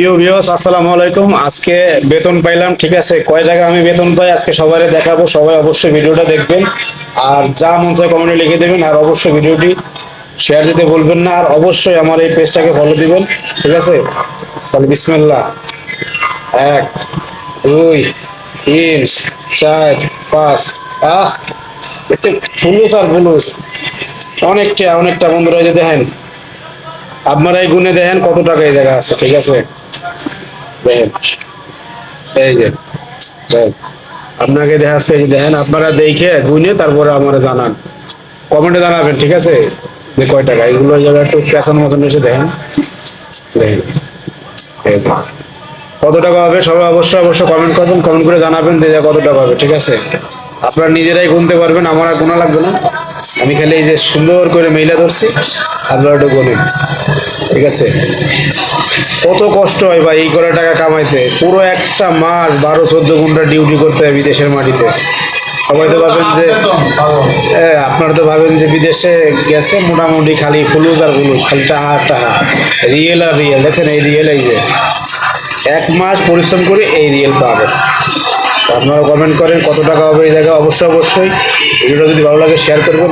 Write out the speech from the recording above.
প্রিয় ভিউস আসসালামু আলাইকুম। আজকে বেতন পাইলাম, ঠিক আছে? কয় টাকা আমি বেতন পাই আজকে সবাই দেখাবো, সবাই অবশ্যই ভিডিওটা দেখবেন। আর যা মন চায় কমেন্টে লিখে দেবেন, আর অবশ্যই ভিডিওটি শেয়ার দিতে ভুলবেন না, আর অবশ্যই আমার এই পেজটাকে ফলো দিবেন, ঠিক আছে? তাহলে বিসমিল্লাহ। এক, দুই, তিন, চার, পাঁচ, আহ! ফুলুস আর ফুলুস। অনেকটা অনেকটা বন্ধুরা যে দেখেন আপনারাই গুনে দেখেন কত টাকা এই জায়গা আছে, ঠিক আছে? এই যে আপনাকে দেখাচ্ছে, এই দেখেন, আপনারা দেখে গুনে তারপরে আমার জানান। কমেন্টে জানাবেন, ঠিক আছে? যে কয় টাকা, এগুলো এই জায়গায় একটু পেছন মতন এসে দেখেন। দেখেন। কত টাকা হবে, সবাই অবশ্যই অবশ্যই কমেন্ট করবেন কমেন্ট করে জানাবেন যে কত টাকা হবে, ঠিক আছে? আপনারা নিজেরাই গুনতে পারবেন, আমার আর গোনা লাগবে না। আমি খালি এই যে সুন্দর করে মেইলা ধরছি আপনারা একটু গুনেন ঠিক আছে? কত কষ্ট হয় ভাই এই করে টাকা কামাইতে। পুরো একটা মাস বারো, চোদ্দ ঘণ্টা ডিউটি করতে হয় বিদেশের মাটিতে। সবাই তো ভাবেন যে আপনারা তো ভাবেন যে বিদেশে গেছে মোটামুটি খালি ফুলুস আর ফুলুস খালি টাহা টাহা। রিয়েল আর রিয়েল দেখছেন? এই রিয়েল এই যে। এক মাস পরিশ্রম করে এই রিয়েল পাওয়া গেছে। আপনারা কমেন্ট করেন কত টাকা হবে এই জায়গায়? অবশ্যই অবশ্যই। ভিডিওটা যদি ভালো লাগে শেয়ার করবেন।